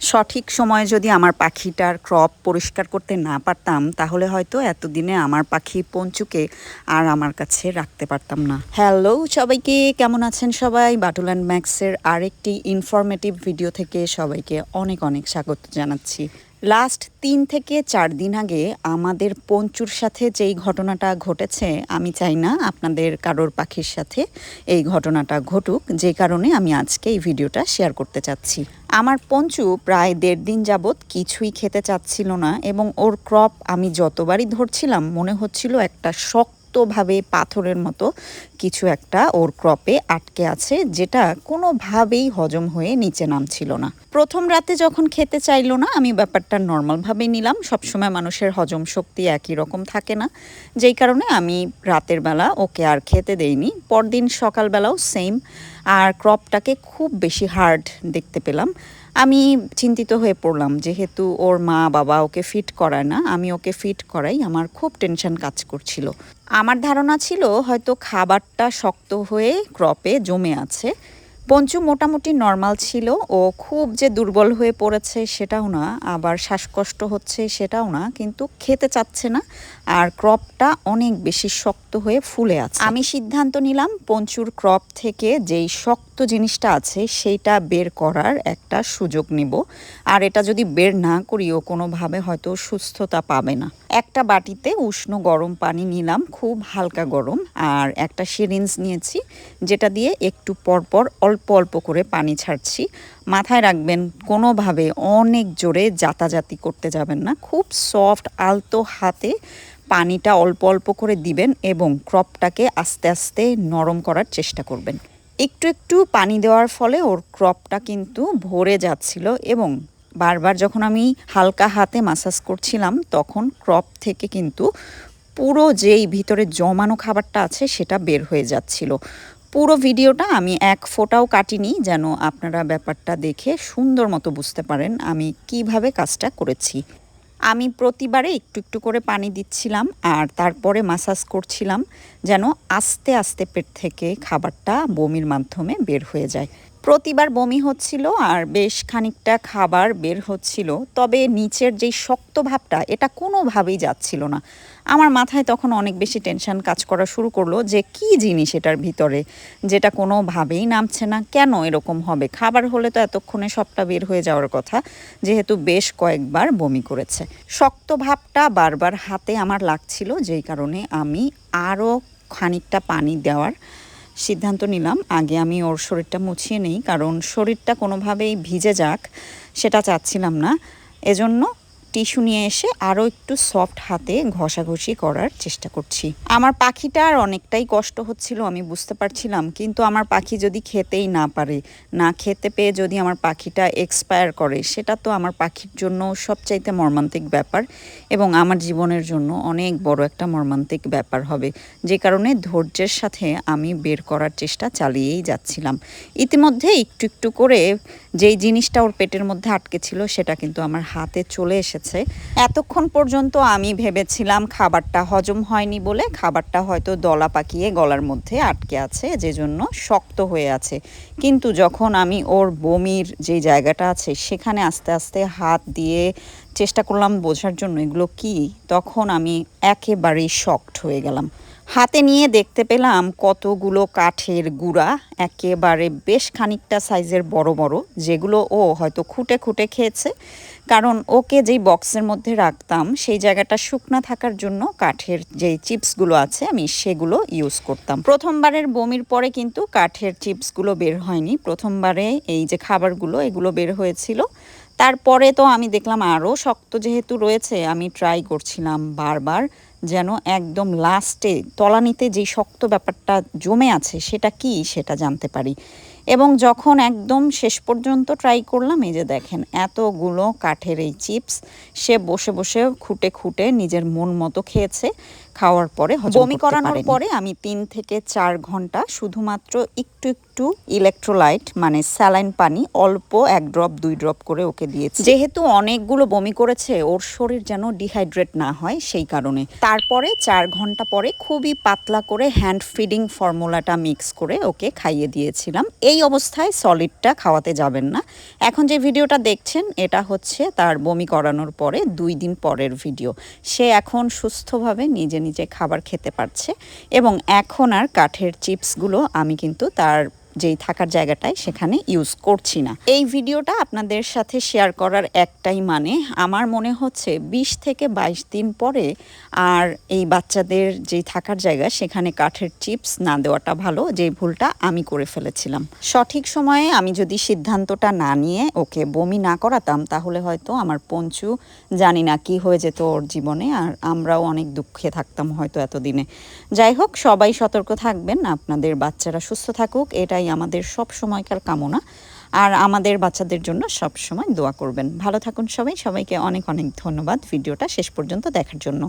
সঠিক সময়ে যদি আমার পাখিটার ক্রপ পরিষ্কার করতে না পারতাম, তাহলে হয়তো এতদিনে আমার পাখি পঞ্চুকে আর আমার কাছে রাখতে পারতাম না। হ্যালো সবাইকে, কেমন আছেন সবাই? বাটুল অ্যান্ড ম্যাক্সের আরেকটি ইনফরমেটিভ ভিডিও থেকে সবাইকে অনেক অনেক স্বাগত জানাচ্ছি। লাস্ট তিন থেকে চার দিন আগে আমাদের পঞ্চুর সাথে যেই ঘটনাটা ঘটেছে, আমি চাই না আপনাদের কারোর পাখির সাথে এই ঘটনাটা ঘটুক। যে কারণে আমি আজকে এই ভিডিওটা শেয়ার করতে চাচ্ছি। আমার পঞ্চু প্রায় দেড় দিন যাবৎ কিছুই খেতে চাচ্ছিল না এবং ওর ক্রপ আমি যতবারই ধরছিলাম, মনে হচ্ছিল একটা শক্ত শক্তভাবে পাথরের মতো কিছু একটা ওর ক্রপে আটকে আছে, যেটা কোনোভাবেই হজম হয়ে নিচে নামছিল না। প্রথম রাতে যখন খেতে চাইলো না, আমি ব্যাপারটা নর্মালভাবে নিলাম। সবসময় মানুষের হজম শক্তি একই রকম থাকে না। যেই কারণে আমি রাতের বেলা ওকে আর খেতে দেইনি। পরদিন সকালবেলাও সেম আর ক্রপটাকে খুব বেশি হার্ড দেখতে পেলাম। আমি চিন্তিত হয়ে পড়লাম, যেহেতু ওর মা বাবা ওকে ফিট করায় না, আমি ওকে ফিট করাই, আমার খুব টেনশন কাজ করছিল। আমার ধারণা ছিল হয়তো খাবারটা শক্ত হয়ে ক্রপে জমে আছে। পঞ্চু মোটামুটি নর্মাল ছিল, ও খুব যে দুর্বল হয়ে পড়েছে সেটাও না, আবার শ্বাসকষ্ট হচ্ছে সেটাও না, কিন্তু খেতে চাচ্ছে না, আর ক্রপটা অনেক বেশি শক্ত হয়ে ফুলে আছে। আমি সিদ্ধান্ত নিলাম পঞ্চুর ক্রপ থেকে যেই শক্ত জিনিসটা আছে, সেইটা বের করার একটা সুযোগ নিব। আর এটা যদি বের না করিও, কোনোভাবে হয়তো সুস্থতা পাবে না। একটা বাটিতে উষ্ণ গরম পানি নিলাম, খুব হালকা গরম, আর একটা সিরিঞ্জ নিয়েছি, যেটা দিয়ে একটু পরপর অল্প অল্প করে পানি ছাড়ছি। মাথায় রাখবেন, কোনোভাবে অনেক জোরে যাতাযাতি করতে যাবেন না। খুব সফট, আলতো হাতে পানিটা অল্প অল্প করে দিবেন এবং ক্রপটাকে আস্তে আস্তে নরম করার চেষ্টা করবেন। একটু একটু পানি দেওয়ার ফলে ওর ক্রপটা কিন্তু ভরে যাচ্ছিল এবং বারবার যখন আমি হালকা হাতে মাসাজ করছিলাম, তখন ক্রপ থেকে কিন্তু পুরো যেই ভিতরে জমানো খাবারটা আছে সেটা বের হয়ে যাচ্ছিল। পুরো ভিডিওটা আমি এক ফোটাও কাটিনি যেন আপনারা ব্যাপারটা দেখে সুন্দর মতো বুঝতে পারেন আমি কীভাবে কাজটা করেছি। আমি প্রতিবারে একটু একটু করে পানি দিচ্ছিলাম আর তারপরে মাসাজ করছিলাম যেন আস্তে আস্তে পেট থেকে খাবারটা বমির মাধ্যমে বের হয়ে যায়। প্রতিবার বমি হচ্ছিল আর বেশ খানিকটা খাবার বের হচ্ছিল। তবে নিচের যেই শক্ত ভাবটা, এটা কোনোভাবেই যাচ্ছিল না। আমার মাথায় তখন অনেক বেশি টেনশন কাজ করা শুরু করল যে, কি জিনিস এটার ভিতরে? যেটা কোনোভাবেই নামছে না। কেন এরকম হবে? খাবার হলে তো এতক্ষণে সবটা বের হয়ে যাওয়ার কথা, যেহেতু বেশ কয়েকবার বমি করেছে। শক্ত ভাবটা বারবার হাতে আমার লাগছিল, যেই কারণে আমি আরও খানিকটা পানি দেওয়ার সিদ্ধান্ত নিলাম, আগে আমি ওর শরীরটা মুছিয়ে নেই, কারণ শরীরটা কোনোভাবেই ভিজে যাক, সেটা চাচ্ছিলাম না। এজন্য টিস্যু নিয়ে এসে আরও একটু সফট হাতে ঘষাঘষি করার চেষ্টা করছি। আমার পাখিটার অনেকটাই কষ্ট হচ্ছিল, আমি বুঝতে পারছিলাম। কিন্তু আমার পাখি যদি খেতেই না পারে, না খেতে পেয়ে যদি আমার পাখিটা এক্সপায়ার করে, সেটা তো আমার পাখির জন্য সবচাইতে মর্মান্তিক ব্যাপার এবং আমার জীবনের জন্য অনেক বড় একটা মর্মান্তিক ব্যাপার হবে। যে কারণে ধৈর্যের সাথে আমি বের করার চেষ্টা চালিয়েই যাচ্ছিলাম। ইতিমধ্যে একটু একটু করে যেই জিনিসটা ওর পেটের মধ্যে আটকে ছিল, সেটা কিন্তু আমার হাতে চলে এসেছে। এতক্ষণ পর্যন্ত আমি ভেবেছিলাম খাবারটা হজম হয়নি বলে খাবারটা হয়তো দলা পাকিয়ে গলার মধ্যে আটকে আছে যে জন্য শক্ত হয়ে আছে। কিন্তু যখন আমি ওর বমির যে জায়গাটা আছে, সেখানে আস্তে আস্তে হাত দিয়ে চেষ্টা করলাম বোঝার জন্য এগুলো কি, তখন আমি একেবারেই শক্ট হয়ে গেলাম। হাতে নিয়ে দেখতে পেলাম কতগুলো কাঠের গুঁড়া, একেবারে বেশ খানিকটা সাইজের বড় বড়, যেগুলো ও হয়তো খুঁটে খুঁটে খেয়েছে। কারণ ওকে যেই বক্সের মধ্যে রাখতাম, সেই জায়গাটা শুকনা থাকার জন্য কাঠের যেই চিপসগুলো আছে, আমি সেগুলো ইউজ করতাম। প্রথমবারের বমির পরে কিন্তু কাঠের চিপসগুলো বের হয়নি। প্রথমবারে এই যে খাবারগুলো, এগুলো বের হয়েছিল। তারপরে তো আমি দেখলাম আরও শক্ত যেহেতু রয়েছে, আমি ট্রাই করছিলাম বারবার। যেন একদম লাস্টে তলানিতে যে শক্ত ব্যাপারটা জমে আছে, সেটা কি সেটা জানতে পারি। এবং যখন একদম শেষ পর্যন্ত ট্রাই করলাম, এই যে দেখেন এতগুলো কাঠের এই চিপস সে বসে বসে খুঁটে খুঁটে নিজের মন মতো খেয়েছে। খাওয়ার পরে বমি করানোর পরে আমি তিন থেকে চার ঘণ্টা শুধুমাত্র একটু একটু ইলেকট্রোলাইট মানে স্যালাইন পানি অল্প এক ড্রপ দুই ড্রপ করে ওকে দিয়েছি। যেহেতু অনেকগুলো বমি করেছে ওর শরীর যেন ডিহাইড্রেট না হয় সেই কারণে। তারপরে চার ঘণ্টা পরে খুবই পাতলা করে হ্যান্ড ফিডিং ফর্মুলাটা মিক্স করে ওকে খাইয়ে দিয়েছিলাম। এই অবস্থায় সলিডটা খাওয়াতে যাবেন না। এখন যে ভিডিওটা দেখছেন এটা হচ্ছে তার বমি করানোর পরে দুই দিন পরের ভিডিও। সে এখন সুস্থভাবে নিজে নিজে খাবার খেতে পারছে। এবং এখন আর কাঠের চিপসগুলো আমি কিন্তু তার যেই থাকার জায়গাটায় সেখানে ইউজ করছি না। এই ভিডিওটা আপনাদের সাথে শেয়ার করার একটাই মানে আমার মনে হচ্ছে বিশ থেকে বাইশ দিন পরে আর এই বাচ্চাদের যেই থাকার জায়গা, সেখানে কাঠের চিপস না দেওয়াটা ভালো যে ভুলটা আমি করে ফেলেছিলাম। সঠিক সময়ে আমি যদি সিদ্ধান্তটা না নিয়ে ওকে বমি না করাতাম, তাহলে হয়তো আমার পঞ্চু জানি না কি হয়ে যেত ওর জীবনে, আর আমরাও অনেক দুঃখে থাকতাম হয়তো এতদিনে। যাই হোক, সবাই সতর্ক থাকবেন, আপনাদের বাচ্চারা সুস্থ থাকুক, এটাই আমাদের সব সময়কার কামনা। আর আমাদের বাচ্চাদের জন্য সব সময় দোয়া করবেন। ভালো থাকুন সবাই। সবাইকে অনেক অনেক ধন্যবাদ। ভিডিওটা শেষ পর্যন্ত দেখার জন্য।